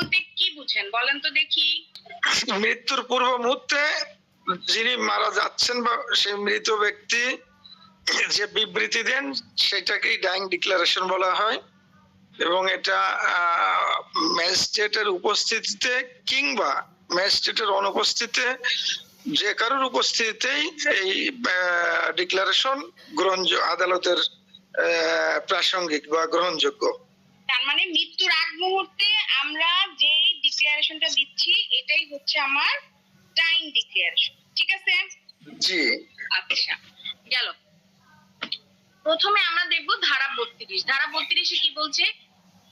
বলতে কি বুঝেন? বলেন তো দেখি। মৃত্যুর পূর্ব মুহূর্তে যিনি মারা যাচ্ছেন বা সেই মৃত ব্যক্তি যে বিবৃতি দেন, সেটাকেই ডাইং ডিক্লারেশন বলা হয়। এবং এটা ম্যাজিস্ট্রেটের উপস্থিতিতে কিংবা ম্যাজিস্ট্রেটের অনুপস্থিতিতে যে কারোর উপস্থিতিতেই এই ডিক্লারেশন গ্রহণ আদালতের প্রাসঙ্গিক বা গ্রহণযোগ্য। তার মানে মৃত্যুর আগ মুহূর্তে আমরা যে ডিক্লারেশনটা দিচ্ছি এটাই হচ্ছে আমার টাইম ডিক্লারেশন ঠিক আছে? জি। আচ্ছা গেল। প্রথমে আমরা দেখব ধারা বত্রিশ। ধারা বত্রিশে কি বলছে?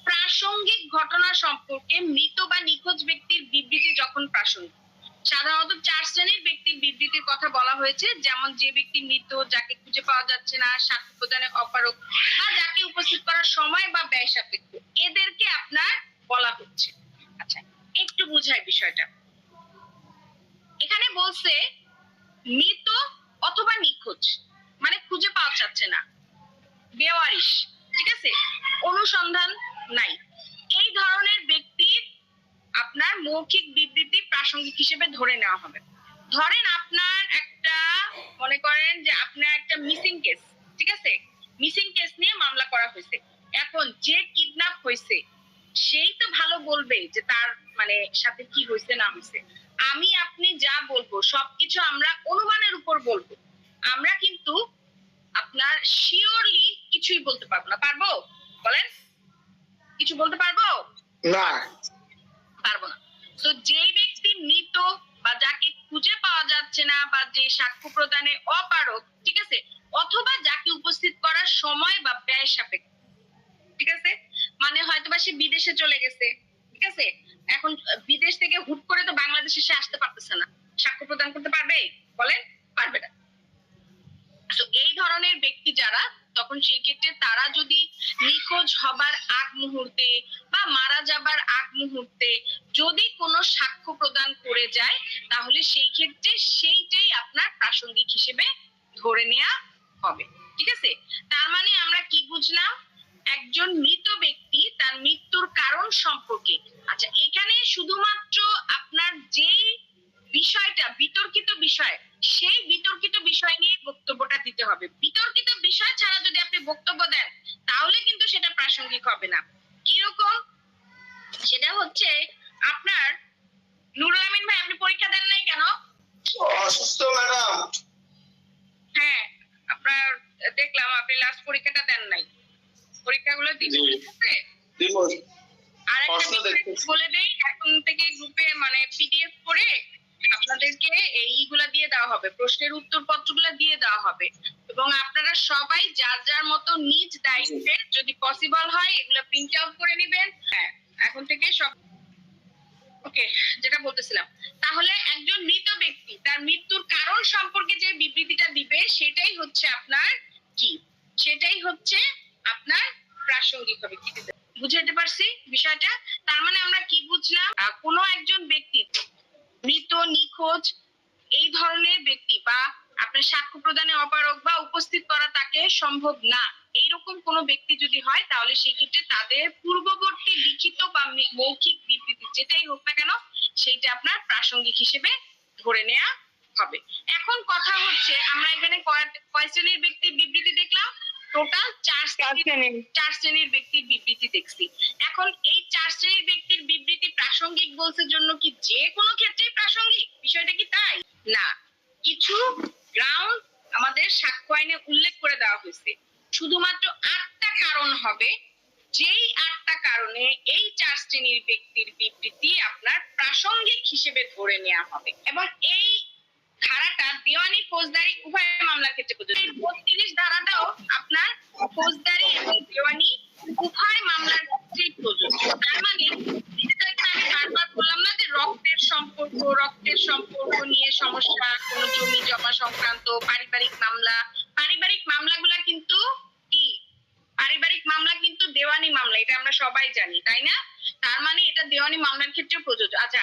প্রাসঙ্গিক ঘটনা সম্পর্কে মৃত বা নিখোঁজ ব্যক্তির বিবৃতি যখন প্রাসঙ্গিক। সাধারণত চার শ্রেণির ব্যক্তির বিবৃতির কথা বলা হয়েছে। যেমন যে ব্যক্তি মৃত, যাকে খুঁজে পাওয়া যাচ্ছে না, সাক্ষ্য প্রদানে অপারক বা যাকে উপস্থিত করার সময় বা ব্যয় সাপেক্ষ। এদেরকে আপনার বলা হচ্ছে। আচ্ছা একটু বুঝাই বিষয়টা। এখানে বলছে, মৃত অথবা নিখোঁজ মানে খুঁজে পাওয়া যাচ্ছে না। বেওয়ারিশ, ঠিক আছে? অনুসন্ধান নাই। এই ধরনের ব্যক্তির আপনার মৌখিক প্রাসঙ্গিক হিসেবে ধরে নেওয়া হবে। ধরেন আপনার একটা মনে করেন যে আপনার একটা মিসিং কেস ঠিক আছে? মিসিং কেস নিয়ে মামলা করা হয়েছে। এখন যে কিডন্যাপ হয়েছে সেই তো ভালো বলবে যে তার মানে সাথে কি হয়েছে না হয়েছে। আমি আপনি যা বলব সবকিছু আমরা অনুমানের উপর বলব। আমরা কিন্তু আপনার শিওরলি কিছুই বলতে পারব না। পারব? বলেন? কিছু বলতে পারব? না। পারব না তো যেই ব্যক্তি মৃত বা যাকে খুঁজে পাওয়া যাচ্ছে না বা যে সাক্ষ্য প্রদানে অপারক ঠিক আছে? অথবা যাকে উপস্থিত করার সময় বা ব্যয় সাপেক্ষ, ঠিক আছে? মানে হয়তো বা সে বিদেশে চলে গেছে, ঠিক আছে? এখন বিদেশ থেকে হুট করে তো বাংলাদেশে সে আসতে পারতেছে না। সাক্ষ্য প্রদান করতে পারবে? বলেন, পারবে না। এই ধরনের ব্যক্তি যারা, তখন সেই ক্ষেত্রে তারা যদি নিখোঁজ হবার আগ মুহূর্তে বা মারা যাবার আগ মুহূর্তে যদি কোনো সাক্ষ্য প্রদান করে যায়, তাহলে সেই ক্ষেত্রে সেইটাই আপনার প্রাসঙ্গিক হিসেবে ধরে নেওয়া হবে। ঠিক আছে? তার মানে আমরা কি বুঝলাম? একজন মৃত ব্যক্তি তার মৃত্যুর কারণ সম্পর্কে। আচ্ছা এখানে শুধুমাত্র আপনার যেই বিষয়টা, বিতর্কিত বিষয়, সেই বিতর্কিত বিষয় নিয়ে বক্তব্যটা দিতে হবে। বিতর্কিত বিষয় ছাড়া যদি আপনি বক্তব্য দেন, তাহলে সেটা প্রাসঙ্গিক হবে না। কীরকম? সেটা হচ্ছে আপনার নুরুল আমিন ভাই আপনি পরীক্ষা দেন নাই কেন? অসুস্থ ম্যাডাম। হ্যাঁ আপনার দেখলাম আপনি লাস্ট পরীক্ষাটা দেন নাই। পরীক্ষাগুলো দিবেন। ঠিক আছে? আর একটা। বলে দেই এখন থেকে গ্রুপে মানে পিডিএফ করে আপনাদেরকে এইগুলা দিয়ে দেওয়া হবে। প্রশ্নের উত্তর পত্রগুলো দিয়ে দেওয়া হবে। এবং আপনারা সবাই যার যার মতো নিজ দায়িত্বে যদি পসিবল হয়, এগুলো প্রিন্ট আউট করে নেবেন। হ্যাঁ এখন থেকে সব ওকে যেটা বলতেছিলাম। তাহলে একজন মৃত ব্যক্তি, তার মৃত্যুর কারণ সম্পর্কে যে বিবৃতিটা দিবে, সেটাই হচ্ছে আপনার কি? সেটাই হচ্ছে আপনার প্রাসঙ্গিক হবে। কি দিতে বুঝাতে পারছি বিষয়টা? তার মানে আমরা কি বুঝলাম? কোনো একজন ব্যক্তি মৃত, নিখোঁজ, এই ধরনের ব্যক্তি বা আপনার সাক্ষ্য প্রদানে অপারক বা উপস্থিত করা তাকে সম্ভব না। এইরকম কোনো ব্যক্তি যদি হয় তাহলে সেই ক্ষেত্রে তাদের পূর্ববর্তী লিখিত বা মৌখিক বিবৃতি যেটাই হোক না কেন সেইটা আপনার প্রাসঙ্গিক হিসেবে ধরে নেওয়া হবে। এখন কথা হচ্ছে আমরা এখানে কয় শ্রেণির ব্যক্তির বিবৃতি দেখলাম। টোটাল চার শ্রেণির। চার শ্রেণির ব্যক্তির বিবৃতি দেখছি। এখন এই চার শ্রেণির ব্যক্তির বিবৃতি প্রাসঙ্গিক বলছে জন্য কি যে কোনো ক্ষেত্রেই প্রাসঙ্গিক? বিষয়টা কি তাই? না। কিছু গ্রাউন্ড আমাদের সাক্ষ্য আইনে উল্লেখ করে দেওয়া হয়েছে। শুধুমাত্র আটটা কারণ হবে। যেই আটটা কারণে এই চার শ্রেণির ব্যক্তির বিবৃতি আপনার প্রাসঙ্গিক হিসেবে ধরে নেওয়া হবে। এবং এই ধারাটা দেওয়ানি ফৌজদারি উভয় মামলার ক্ষেত্রে প্রযোজ্য। বত্রিশ ধারাটাও আপনার ফৌজদারি সমস্যা, কোনো জমি জমা সংক্রান্ত, পারিবারিক মামলা। পারিবারিক মামলাগুলা কিন্তু কি? পারিবারিক মামলা কিন্তু দেওয়ানি মামলা, এটা আমরা সবাই জানি, তাই না? তার মানে এটা দেওয়ানি মামলার ক্ষেত্রে প্রযোজ্য। আচ্ছা